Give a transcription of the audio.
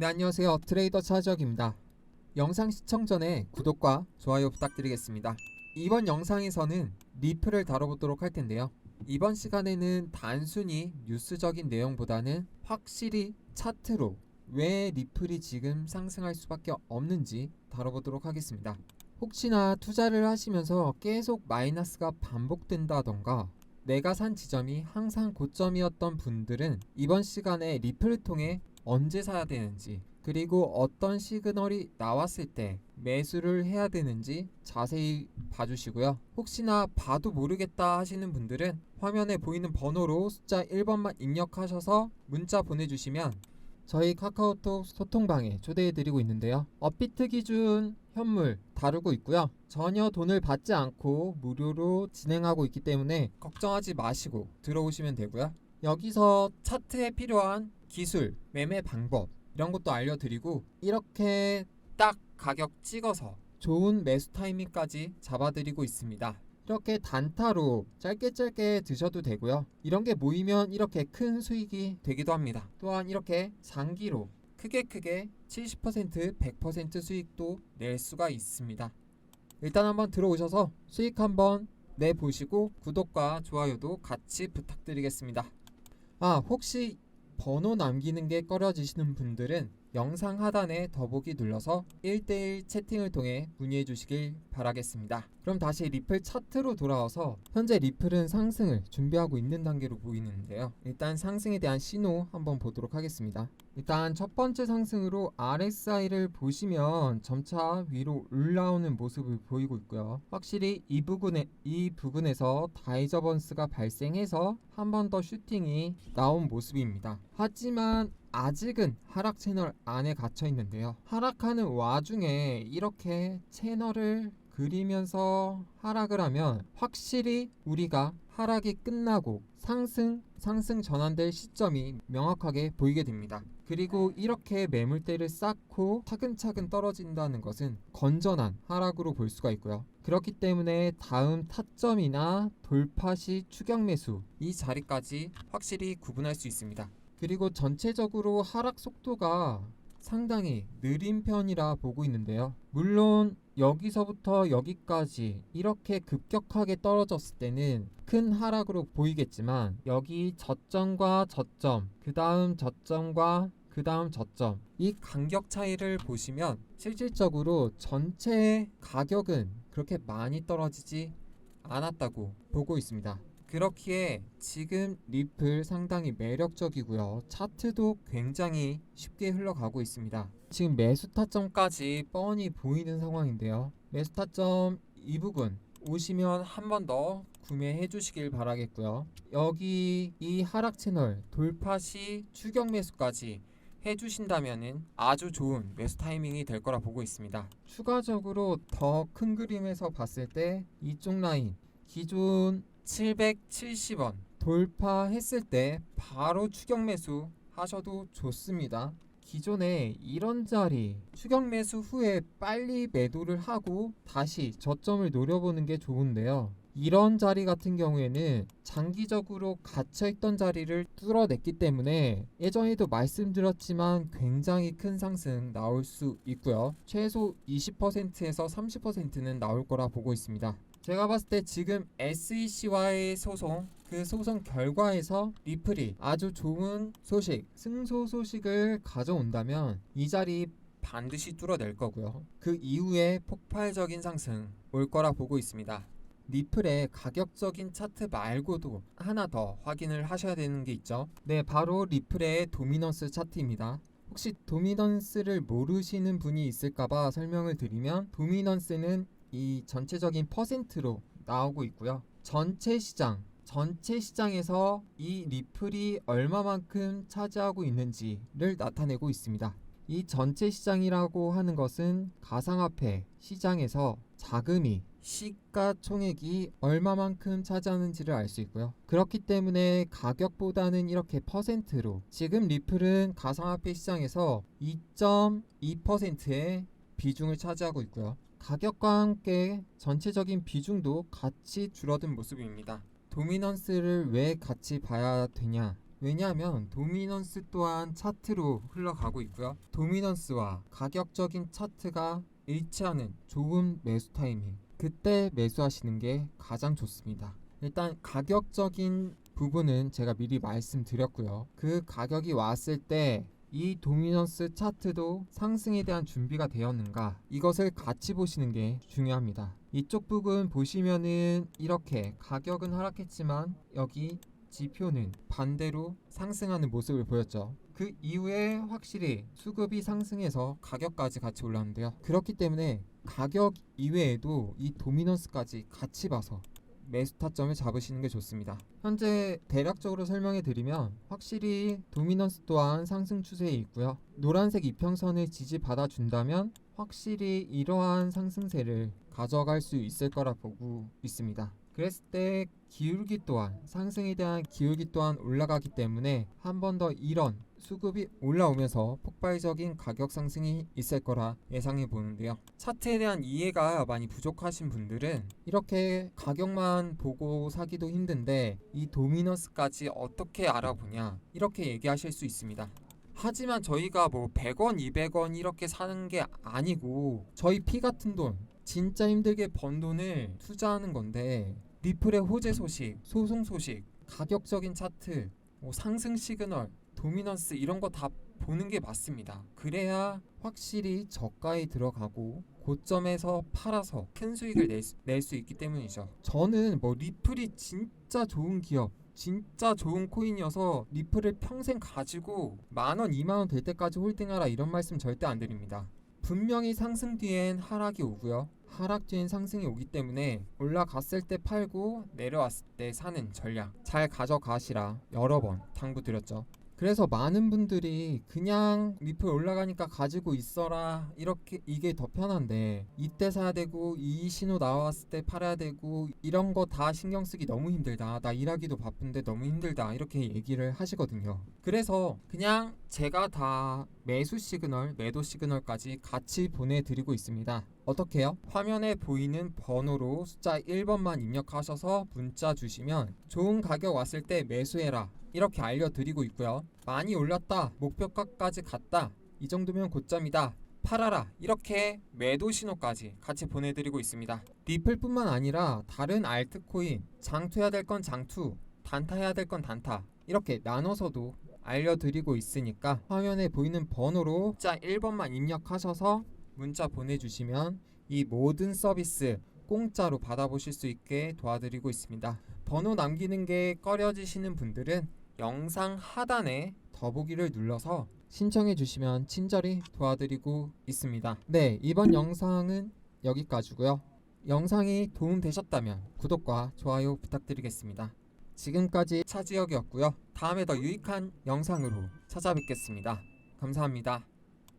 네 안녕하세요 트레이더 차지혁입니다. 영상 시청 전에 구독과 좋아요 부탁드리겠습니다. 이번 영상에서는 리플을 다뤄보도록 할 텐데요. 이번 시간에는 단순히 뉴스적인 내용보다는 확실히 차트로 왜 리플이 지금 상승할 수밖에 없는지 다뤄보도록 하겠습니다. 혹시나 투자를 하시면서 계속 마이너스가 반복된다던가 내가 산 지점이 항상 고점이었던 분들은 이번 시간에 리플을 통해 언제 사야 되는지 그리고 어떤 시그널이 나왔을 때 매수를 해야 되는지 자세히 봐주시고요. 혹시나 봐도 모르겠다 하시는 분들은 화면에 보이는 번호로 숫자 1번만 입력하셔서 문자 보내주시면 저희 카카오톡 소통방에 초대해드리고 있는데요. 업비트 기준 현물 다루고 있고요. 전혀 돈을 받지 않고 무료로 진행하고 있기 때문에 걱정하지 마시고 들어오시면 되고요. 여기서 차트에 필요한 기술, 매매 방법 이런 것도 알려드리고 이렇게 딱 가격 찍어서 좋은 매수 타이밍까지 잡아드리고 있습니다. 이렇게 단타로 짧게 짧게 드셔도 되고요. 이런 게 모이면 이렇게 큰 수익이 되기도 합니다. 또한 이렇게 장기로 크게 크게 70% 100% 수익도 낼 수가 있습니다. 일단 한번 들어오셔서 수익 한번 내 보시고 구독과 좋아요도 같이 부탁드리겠습니다. 아 혹시 번호 남기는 게 꺼려지시는 분들은 영상 하단에 더보기 눌러서 1대1 채팅을 통해 문의해 주시길 바라겠습니다. 그럼 다시 리플 차트로 돌아와서 현재 리플은 상승을 준비하고 있는 단계로 보이는데요. 일단 상승에 대한 신호 한번 보도록 하겠습니다. 일단 첫 번째 상승으로 RSI를 보시면 점차 위로 올라오는 모습을 보이고 있고요. 확실히 이 부분에 이 부분에서 다이저번스가 발생해서 한 번 더 슈팅이 나온 모습입니다. 하지만 아직은 하락 채널 안에 갇혀 있는데요. 하락하는 와중에 이렇게 채널을 그리면서 하락을 하면 확실히 우리가 하락이 끝나고 상승 상승 전환될 시점이 명확하게 보이게 됩니다. 그리고 이렇게 매물대를 쌓고 차근차근 떨어진다는 것은 건전한 하락으로 볼 수가 있고요. 그렇기 때문에 다음 타점이나 돌파 시 추격 매수 이 자리까지 확실히 구분할 수 있습니다. 그리고 전체적으로 하락 속도가 상당히 느린 편이라 보고 있는데요. 물론 여기서부터 여기까지 이렇게 급격하게 떨어졌을 때는 큰 하락으로 보이겠지만 여기 저점과 저점, 그 다음 저점과 그 다음 저점 이 간격 차이를 보시면 실질적으로 전체 가격은 그렇게 많이 떨어지지 않았다고 보고 있습니다. 그렇기에 지금 리플 상당히 매력적이고요. 차트도 굉장히 쉽게 흘러가고 있습니다. 지금 매수 타점까지 뻔히 보이는 상황인데요. 매수 타점 이 부분 오시면 한 번 더 구매해 주시길 바라겠고요. 여기 이 하락 채널 돌파 시 추격 매수까지 해주신다면은 아주 좋은 매수 타이밍이 될 거라 보고 있습니다. 추가적으로 더 큰 그림에서 봤을 때 이쪽 라인 기존 770원 돌파했을 때 바로 추격 매수 하셔도 좋습니다. 기존에 이런 자리 추격 매수 후에 빨리 매도를 하고 다시 저점을 노려보는 게 좋은데요. 이런 자리 같은 경우에는 장기적으로 갇혀있던 자리를 뚫어냈기 때문에 예전에도 말씀드렸지만 굉장히 큰 상승 나올 수 있고요. 최소 20%에서 30%는 나올 거라 보고 있습니다. 제가 봤을 때 지금 SEC와의 소송 그 소송 결과에서 리플이 아주 좋은 소식 승소 소식을 가져온다면 이 자리 반드시 뚫어낼 거고요. 그 이후에 폭발적인 상승 올 거라 보고 있습니다. 리플의 가격적인 차트 말고도 하나 더 확인을 하셔야 되는 게 있죠. 네, 바로 리플의 도미넌스 차트입니다. 혹시 도미넌스를 모르시는 분이 있을까봐 설명을 드리면 도미넌스는 이 전체적인 퍼센트로 나오고 있고요. 전체 시장, 전체 시장에서 이 리플이 얼마만큼 차지하고 있는지를 나타내고 있습니다. 이 전체 시장이라고 하는 것은 가상화폐 시장에서 자금이 시가총액이 얼마만큼 차지하는지를 알 수 있고요. 그렇기 때문에 가격보다는 이렇게 퍼센트로 지금 리플은 가상화폐 시장에서 2.2%의 비중을 차지하고 있고요. 가격과 함께 전체적인 비중도 같이 줄어든 모습입니다. 도미넌스를 왜 같이 봐야 되냐? 왜냐하면 도미넌스 또한 차트로 흘러가고 있고요. 도미넌스와 가격적인 차트가 일치하는 좋은 매수 타이밍. 그때 매수하시는 게 가장 좋습니다. 일단 가격적인 부분은 제가 미리 말씀드렸고요. 그 가격이 왔을 때 이 도미넌스 차트도 상승에 대한 준비가 되었는가 이것을 같이 보시는 게 중요합니다. 이쪽 부분 보시면은 이렇게 가격은 하락했지만 여기 지표는 반대로 상승하는 모습을 보였죠. 그 이후에 확실히 수급이 상승해서 가격까지 같이 올랐는데요. 그렇기 때문에 가격 이외에도 이 도미넌스까지 같이 봐서 매수 타점을 잡으시는 게 좋습니다. 현재 대략적으로 설명해 드리면 확실히 도미넌스 또한 상승 추세에 있고요. 노란색 이평선을 지지받아 준다면 확실히 이러한 상승세를 가져갈 수 있을 거라 보고 있습니다. 그랬을 때 기울기 또한 상승에 대한 기울기 또한 올라가기 때문에 한 번 더 이런 수급이 올라오면서 폭발적인 가격 상승이 있을 거라 예상해 보는데요. 차트에 대한 이해가 많이 부족하신 분들은 이렇게 가격만 보고 사기도 힘든데 이 도미너스까지 어떻게 알아보냐 이렇게 얘기하실 수 있습니다. 하지만 저희가 뭐 100원, 200원 이렇게 사는 게 아니고 저희 피 같은 돈 진짜 힘들게 번 돈을 투자하는 건데 리플의 호재 소식, 소송 소식, 가격적인 차트, 뭐 상승 시그널, 도미넌스 이런 거 다 보는 게 맞습니다. 그래야 확실히 저가에 들어가고 고점에서 팔아서 큰 수익을 낼수 있기 때문이죠. 저는 뭐 리플이 진짜 좋은 기업, 진짜 좋은 코인이어서 리플을 평생 가지고 만 원, 이만 원 될 때까지 홀딩하라 이런 말씀 절대 안 드립니다. 분명히 상승 뒤엔 하락이 오고요. 하락 뒤엔 상승이 오기 때문에 올라갔을 때 팔고 내려왔을 때 사는 전략 잘 가져가시라 여러 번 당부드렸죠. 그래서 많은 분들이 그냥 리플 올라가니까 가지고 있어라 이렇게 이게 더 편한데 이때 사야 되고 이 신호 나왔을 때 팔아야 되고 이런 거 다 신경 쓰기 너무 힘들다. 나 일하기도 바쁜데 너무 힘들다. 이렇게 얘기를 하시거든요. 그래서 그냥 제가 다 매수 시그널 매도 시그널까지 같이 보내드리고 있습니다. 어떻게요? 화면에 보이는 번호로 숫자 1번만 입력하셔서 문자 주시면 좋은 가격 왔을 때 매수해라 이렇게 알려드리고 있고요. 많이 올랐다, 목표가까지 갔다, 이 정도면 고점이다, 팔아라 이렇게 매도 신호까지 같이 보내드리고 있습니다. 리플뿐만 아니라 다른 알트코인 장투해야 될 건 장투, 단타해야 될 건 단타 이렇게 나눠서도 알려드리고 있으니까 화면에 보이는 번호로 숫자 1번만 입력하셔서 문자 보내주시면 이 모든 서비스 공짜로 받아보실 수 있게 도와드리고 있습니다. 번호 남기는 게 꺼려지시는 분들은 영상 하단에 더보기를 눌러서 신청해 주시면 친절히 도와드리고 있습니다. 네, 이번 영상은 여기까지고요. 영상이 도움되셨다면 구독과 좋아요 부탁드리겠습니다. 지금까지 차지혁이었고요. 다음에 더 유익한 영상으로 찾아뵙겠습니다. 감사합니다.